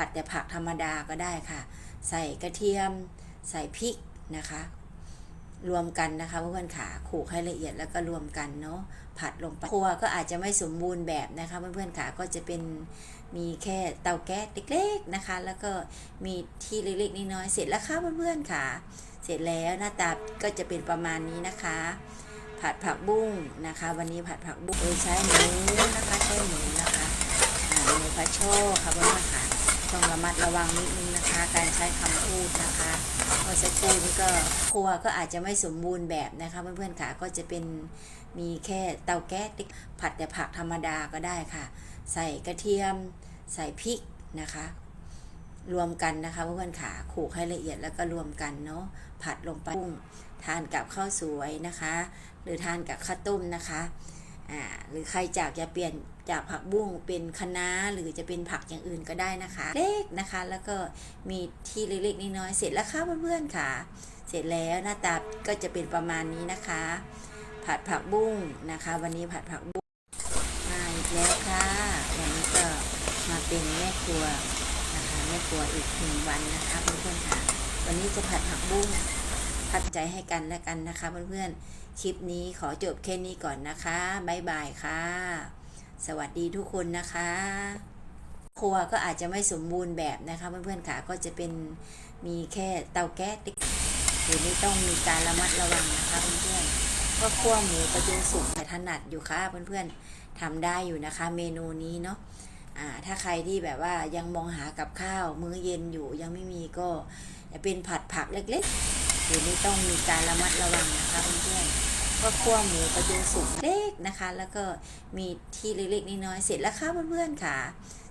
ผัดแต่ผักธรรมดาก็ได้ค่ะ ใส่กระเทียม ใส่พริกนะคะ รวมกันนะคะเพื่อนๆขาขูกให้ละเอียดแล้วก็รวมกันเนาะผัดลงไปครัวก็อาจจะไม่สมบูรณ์แบบนะคะเพื่อนๆขาก็จะเป็นมีแค่เตาแก๊สเล็กๆนะคะ แล้วก็มีที่เล็กๆน้อยๆเสร็จแล้วค่ะเพื่อนๆขาเสร็จแล้วหน้าตาก็จะเป็นประมาณนี้นะคะ ผัดผักบุ้งนะคะ วันนี้ผัดผักบุ้งโดยใช้หมูนะคะใช้หมูนะคะหมูพะโชค่ะเพื่อนๆค่ะ ต้องระมัดระวังนิดนึงนะคะ การใช้คำพูดนะคะเมื่อสักครู่นี้ก็ครัวก็อาจจะไม่สมบูรณ์แบบนะคะ เพื่อนๆค่ะก็จะเป็นมีแค่เตาแก๊สผัดแต่ผักธรรมดาก็ได้ค่ะ ใส่กระเทียมใส่พริกนะคะ รวมกันนะคะเพื่อนๆขาขูกให้ละเอียดแล้วก็รวมกันเนาะผัดลงไปกุ้งทานกับข้าวสวยนะคะ หรือทานกับข้าวต้มนะคะ อ่าหรือใครจากจะเปลี่ยนจากผักบุ้งเป็นคะน้าหรือจะเป็นผักอย่างอื่นก็ได้นะคะ เล็กนะคะ แล้วก็มีที่เล็กๆน้อยๆเสร็จแล้วค่ะเพื่อนๆค่ะ เสร็จแล้วหน้าตาก็จะเป็นประมาณนี้นะคะ ผัดผักบุ้งนะคะ วันนี้ผัดผักบุ้งมาอีกแล้วค่ะวันนี้ก็มาเป็นแม่ครัวนะคะแม่ครัวอีกหนึ่งวันนะคะเพื่อนๆค่ะ วันนี้จะผัดผักบุ้ง ผัดใจให้กันและกันนะคะเพื่อนๆ คลิปนี้ขอจบแค่นี้ก่อนนะคะบ๊ายบายค่ะ สวัสดีทุกคนนะคะ ครัวก็อาจจะไม่สมบูรณ์แบบนะคะเพื่อนๆค่ะก็จะเป็นมีแค่เตาแก๊สหรือไม่ต้องมีการระมัดระวังนะคะเพื่อนๆก็คั่วหมูประจุสุกแต่ถนัดอยู่ค่ะเพื่อนๆทำได้อยู่นะคะ เมนูนี้เนาะถ้าใครที่แบบว่ายังมองหากับข้าวมื้อเย็นอยู่ยังไม่มีก็จะเป็นผัดผักเล็ก ๆ หรือไม่ต้องมีการระมัดระวังนะคะเพื่อนๆก็คั่วหมูประจุสุกเล็กนะคะ แล้วก็มีที่เล็กๆน้อยๆเสร็จแล้วค่ะเพื่อนๆค่ะ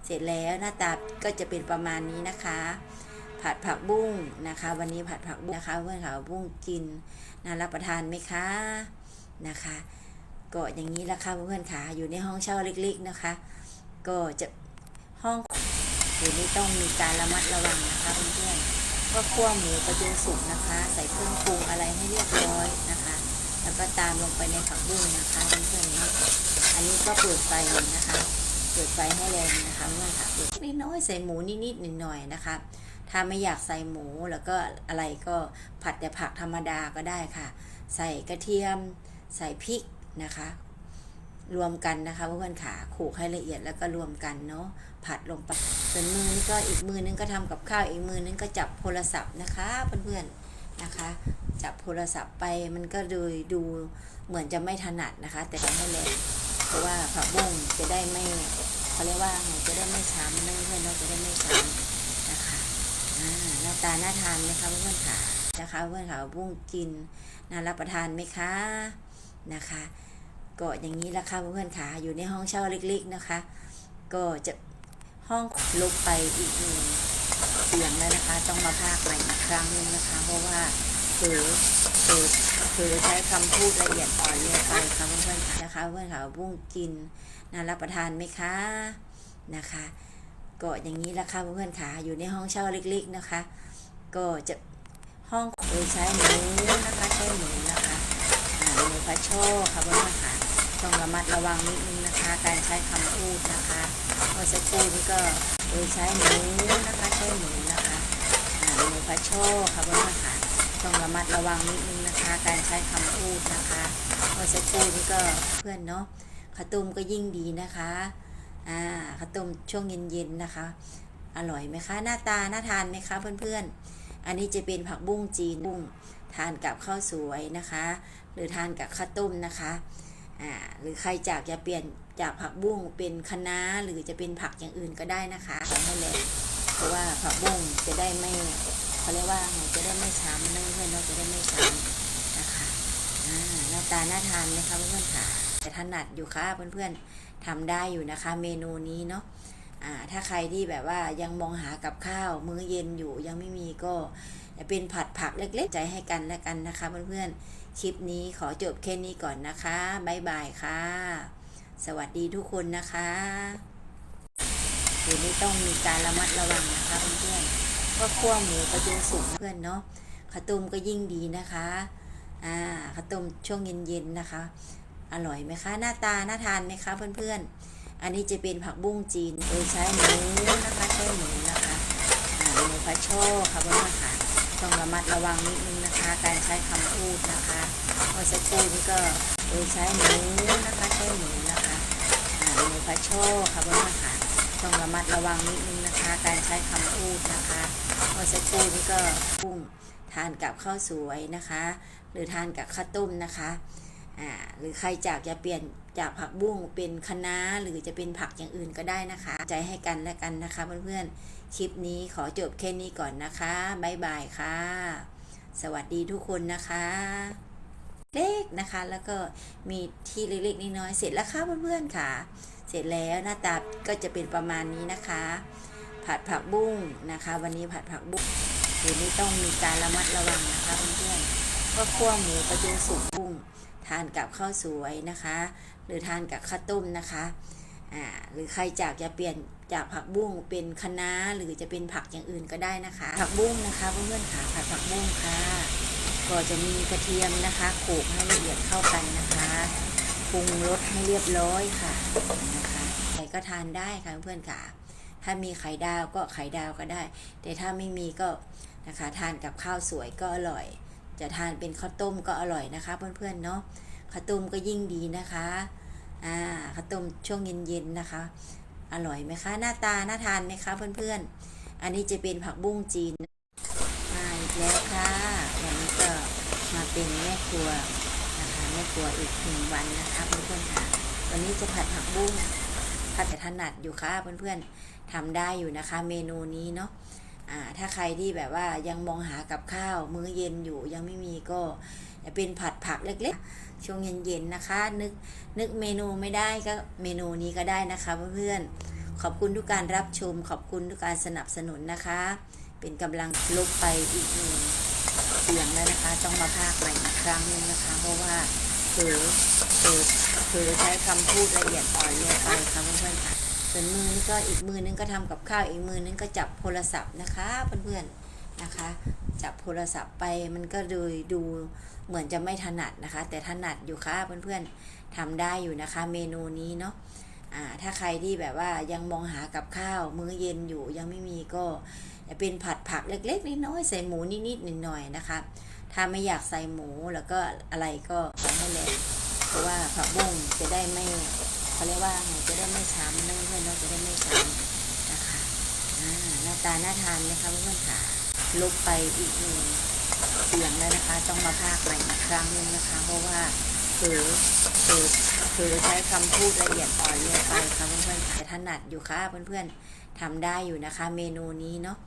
เสร็จแล้วหน้าตาก็จะเป็นประมาณนี้นะคะ ผัดผักบุ้งนะคะ วันนี้ผัดผักบุ้งนะคะเพื่อนค่ะบุ้งกินน่ารับประทานไหมคะนะคะก็อย่างนี้ละค่ะเพื่อนๆค่ะอยู่ในห้องเช่าเล็กๆนะคะ ก็จะห้องหรือไม่ต้องมีการระมัดระวังนะคะเพื่อนๆ ก็คั่วหมูประจุสุกนะคะ ใส่เครื่องปรุงอะไรให้เรียบร้อยนะคะ แล้วก็ตามลงไปในผักบุ้งนะคะเพื่อนๆนะอันนี้ก็เปิดไฟนะคะ เปิดไฟให้แรงนะคะเมื่อค่ะเปิดนิดน้อยใส่หมูนิดๆหน่อยๆนะคะถ้าไม่อยากใส่หมูแล้วก็อะไรก็ผัดแต่ผักธรรมดาก็ได้ค่ะ ใส่กระเทียม ใส่พริกนะคะ รวมกันนะคะเพื่อนๆขาขูกให้ละเอียดแล้วก็รวมกันเนาะผัดลงไปส่วนมือนี่ก็อีกมือนึงก็ทำกับข้าวอีกมือนึงก็จับโทรศัพท์นะคะเพื่อนๆนะคะ จับโทรศัพท์ไปมันก็ดูดูเหมือนจะไม่ถนัดนะคะ แต่ทำให้แรงเพราะว่าผักบุ้งจะได้ไม่เขาเรียกว่าไงจะได้ไม่ช้ำนะเพื่อนๆเราจะได้ไม่ช้ำนะคะอ่าหน้าตาน่าทานไหมคะเพื่อนๆขานะคะเพื่อนๆขาบุ้งกินน่ารับประทานไหมคะนะคะ ก็อย่างนี้ละค่ะเพื่อนๆขาอยู่ในห้องเช่าเล็กๆนะคะ ก็จะห้องลบไปอีกหนึ่งเสียงแล้วนะคะ ต้องมาพากใหม่อีกครั้งหนึงนะคะ เพราะว่าเผลอเผลอเผลอใช้คำพูดละเอียดอ่อนลงไปค่ะเพื่อนๆนะคะเพื่อนๆค่ะบุ้งกินน่ารับประทานไหมคะนะคะก็อย่างนี้ละค่ะเพื่อนๆค่ะอยู่ในห้องเช่าเล็กๆนะคะ ก็จะห้องโดยใช้หมูนะคะใช้หมูนะคะหมูพะโชค่ะเพื่อนๆค่ะ ต้องระมัดระวังนิดนึงนะคะ การใช้คำพูดนะคะเมื่อสักครู่นี้ก็โดยใช้หมูนะคะใช้หมูนะคะหมูพะโชค่ะเพื่อนค่ะต้องระมัดระวังนิดนึงนะคะ การใช้คำพูดนะคะเมื่อสักครู่นี้ก็เพื่อนเนาะข้าวต้มก็ยิ่งดีนะคะอ่าข้าวต้มช่วงเย็นๆนะคะ อร่อยไหมคะ หน้าตาน่าทานไหมคะเพื่อนๆ อันนี้จะเป็นผักบุ้งจีนบุ้งทานกับข้าวสวยนะคะ หรือทานกับข้าวต้มนะคะ อ่าหรือใครจากจะเปลี่ยนจากผักบุ้งเป็นคะน้าหรือจะเป็นผักอย่างอื่นก็ได้นะคะทำให้เลยเพราะว่าผักบุ้งจะได้ไม่เขาเรียกว่าไงจะได้ไม่ช้ำนะเพื่อนๆเราจะได้ไม่ช้ำนะคะอ่าหน้าตาน่าทานไหมคะเพื่อนๆค่ะแต่ถนัดอยู่ค่ะเพื่อนๆทำได้อยู่นะคะ เมนูนี้เนาะอ่าถ้าใครที่แบบว่ายังมองหากับข้าวมื้อเย็นอยู่ยังไม่มีก็จะเป็นผัดผักเล็กๆ ใจให้กันและกันนะคะเพื่อนๆ คลิปนี้ขอจบแค่นี้ก่อนนะคะบ๊ายบายค่ะ สวัสดีทุกคนนะคะหรือไม่ต้องมีการระมัดระวังนะคะเพื่อนๆก็คั่วหมูประจุสุกเพื่อนเนาะข้าวต้มก็ยิ่งดีนะคะอ่าข้าวต้มช่วงเย็นๆนะคะ อร่อยไหมคะ หน้าตาน่าทานไหมคะเพื่อนๆ อันนี้จะเป็นผักบุ้งจีนโดยใช้หมูนะคะ โชคค่ะเพื่อนๆค่ะ ต้องระมัดระวังนิดนึงนะคะ การใช้คำพูดนะคะเมื่อสักครู่นี้ก็โดยใช้หมูนะคะใช้หมูนะคะหมูพระโชคค่ะเพื่อนๆค่ะต้องระมัดระวังนิดนึงนะคะ การใช้คำพูดนะคะเมื่อสักครู่นี้ก็กุ้งทานกับข้าวสวยนะคะ หรือทานกับข้าวต้มนะคะอ่าหรือใครจากจะเปลี่ยน จากผักบุ้งเป็นคะน้าหรือจะเป็นผักอย่างอื่นก็ได้นะคะ ใจให้กันและกันนะคะเพื่อนๆ คลิปนี้ขอจบแค่นี้ก่อนนะคะบ๊ายบายค่ะ สวัสดีทุกคนนะคะเล็กนะคะ แล้วก็มีที่เล็กๆน้อยๆเสร็จแล้วค่ะเพื่อนๆค่ะ เสร็จแล้วหน้าตาก็จะเป็นประมาณนี้นะคะ ผัดผักบุ้งนะคะ วันนี้ผัดผักบุ้งเดี๋ยวนี้ต้องมีการระมัดระวังนะคะเพื่อนๆก็คั่วหมูกระดูสุกบุ้งทานกับข้าวสวยนะคะ หรือทานกับข้าวต้มนะคะอ่าหรือใครจากจะเปลี่ยนจากผักบุ้งเป็นคะน้าหรือจะเป็นผักอย่างอื่นก็ได้นะคะ ผักบุ้งนะคะเพื่อนๆค่ะผัดผักบุ้งค่ะ ก็จะมีกระเทียมนะคะโขลกให้ละเอียดเข้ากันนะคะปรุงรสให้เรียบร้อยค่ะนะคะใครก็ทานได้ค่ะเพื่อนๆค่ะถ้ามีไข่ดาวก็ไข่ดาวก็ได้ แต่ถ้าไม่มีก็นะคะทานกับข้าวสวยก็อร่อย จะทานเป็นข้าวต้มก็อร่อยนะคะ เพื่อนๆเนาะ ข้าวต้มก็ยิ่งดีนะคะ อ่าข้าวต้มช่วงเย็นๆนะคะ อร่อยไหมคะ หน้าตาน่าทานไหมคะเพื่อนๆ อันนี้จะเป็นผักบุ้งจีนมาอีกแล้วค่ะ วันนี้ก็มาเป็นแม่ครัวนะคะแม่ครัวอีกหนึ่งวันนะคะเพื่อนๆค่ะ วันนี้จะผัดผักบุ้งผัดแต่ถนัดอยู่ค่ะเพื่อนๆทำได้อยู่นะคะ เมนูนี้เนาะอ่าถ้าใครที่แบบว่ายังมองหากับข้าวมื้อเย็นอยู่ยังไม่มีก็ เป็นผัดผักเล็กๆ ช่วงเย็นๆนะคะ นึกนึกเมนูไม่ได้ก็เมนูนี้ก็ได้นะคะเพื่อนๆขอบคุณทุกการรับชม ขอบคุณทุกการสนับสนุนนะคะ เป็นกำลังลุกไปอีกหนึ่งเสียงแล้วนะคะ ต้องมาพากใหม่อีกครั้งนึงนะคะ เพราะว่าเผลอเผลอเผลอใช้คำพูดละเอียดอ่อนลงไปค่ะเพื่อนๆค่ะส่วนมือนี่ก็อีกมือนึงก็ทำกับข้าวอีกมือนึงก็จับโทรศัพท์นะคะเพื่อนๆนะคะ จับโทรศัพท์ไปมันก็ดูดู เหมือนจะไม่ถนัดนะคะ แต่ถนัดอยู่ค่ะเพื่อนๆทำได้อยู่นะคะเมนูนี้เนาะถ้าใครที่แบบว่ายังมองหากับข้าวมื้อเย็นอยู่ยังไม่มีก็จะเป็นผัดผักเล็กๆน้อยๆใส่หมูนิดๆหน่อยๆนะคะ ถ้าไม่อยากใส่หมูแล้วก็อะไรก็ทำให้เลยเพราะว่าผักบุ้งจะได้ไม่เขาเรียกว่าไงจะได้ไม่ช้ำนะเพื่อนๆเนาจะได้ไม่ช้ำนะคะอ่าหน้าตาน่าทานไหมคะเพื่อนๆค่ะลุกไปอีกหนึ่ง เสียงแล้วนะคะ ต้องมาพากใหม่อีกครั้งหนึงนะคะ เพราะว่าเผลอเผลอคือใช้คำพูดละเอียดอ่อนลงไปค่ะเพื่อนๆแต่ถนัดอยู่ค่ะเพื่อนๆทำได้อยู่นะคะ เมนูนี้เนาะ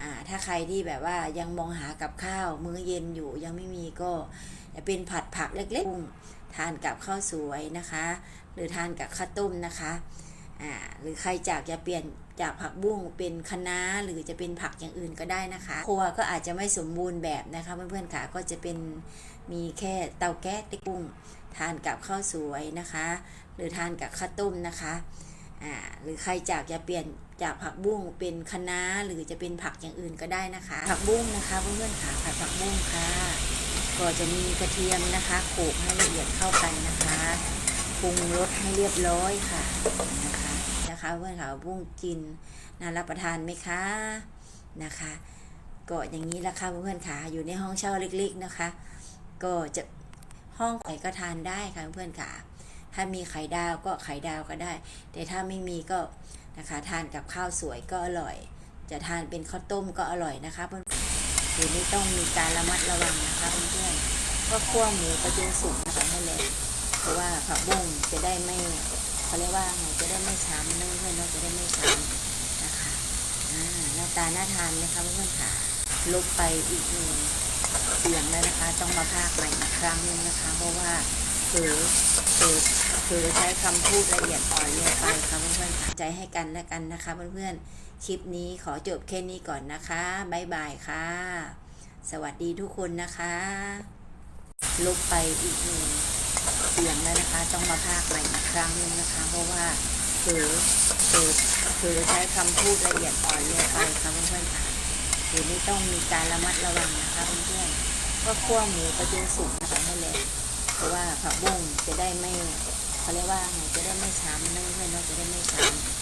อ่าถ้าใครที่แบบว่ายังมองหากับข้าวมื้อเย็นอยู่ยังไม่มีก็จะเป็นผัดผักเล็กๆกุ้งทานกับข้าวสวยนะคะ หรือทานกับข้าวต้มนะคะอ่าหรือใครจากจะเปลี่ยน จากผักบุ้งเป็นคะน้าหรือจะเป็นผักอย่างอื่นก็ได้นะคะ ครัวก็อาจจะไม่สมบูรณ์แบบนะคะเพื่อนๆค่ะก็จะเป็นมีแค่เตาแก๊สติ๊กุ้งทานกับข้าวสวยนะคะ หรือทานกับข้าวต้มนะคะอ่าหรือใครจากจะเปลี่ยนจากผักบุ้งเป็นคะน้าหรือจะเป็นผักอย่างอื่นก็ได้นะคะ ผักบุ้งนะคะเพื่อนๆค่ะผัดผักบุ้งค่ะ ก็จะมีกระเทียมนะคะโขลกให้ละเอียดเข้ากันนะคะปรุงรสให้เรียบร้อยค่ะนะคะ นะคะเพื่อนๆค่ะบุ้งกินน่ารับประทานไหมคะนะคะก็อย่างนี้ละค่ะเพื่อนๆค่ะอยู่ในห้องเช่าเล็ก ๆนะคะ ก็จะห้องไข่ก็ทานได้ค่ะเพื่อนๆค่ะถ้ามีไข่ดาวก็ไข่ดาวก็ได้ แต่ถ้าไม่มีก็นะคะทานกับข้าวสวยก็อร่อย จะทานเป็นข้าวต้มก็อร่อยนะคะเพื่อนๆเดี๋ยวนี้ต้องมีการระมัดระวังนะคะเพื่อนๆก็คั่วหมูกระดูสุกนะคะให้เลยเพราะว่าผักบุ้งจะได้ไม่ เขาเรียกว่าไงจะได้ไม่ช้ำนะเพื่อนๆเนาะจะได้ไม่ช้ำนะคะอ่าหน้าตาน่าทานไหมคะเพื่อนๆค่ะลุกไปอีกหนึ่งเสียงแล้วนะคะ ต้องมาพากใหม่อีกครั้งหนึงนะคะ เพราะว่าเผลอเผลอเผลอใช้คำพูดละเอียดอ่อนลงไปค่ะเพื่อนๆใจให้กันและกันนะคะ เพื่อนๆคลิปนี้ขอจบแค่นี้ก่อนนะคะบ๊ายบายค่ะ สวัสดีทุกคนนะคะลุกไปอีกหนึ่ง เสียงเลยนะคะ ต้องมาพากใหม่อีกครั้งหนึงนะคะ เพราะว่าเผลอเผลอเผลอใช้คำพูดละเอียดอ่อนลงไปค่ะเพื่อนๆค่ะเดี๋ยวนี้ต้องมีการระมัดระวังนะคะเพื่อนๆก็คั่วหมูกระดูสุกนะคะให้เลยเพราะว่าผักบุ้งจะได้ไม่เขาเรียกว่าไงจะได้ไม่ช้ำนะเพื่อนๆเนาจะได้ไม่ช้ำ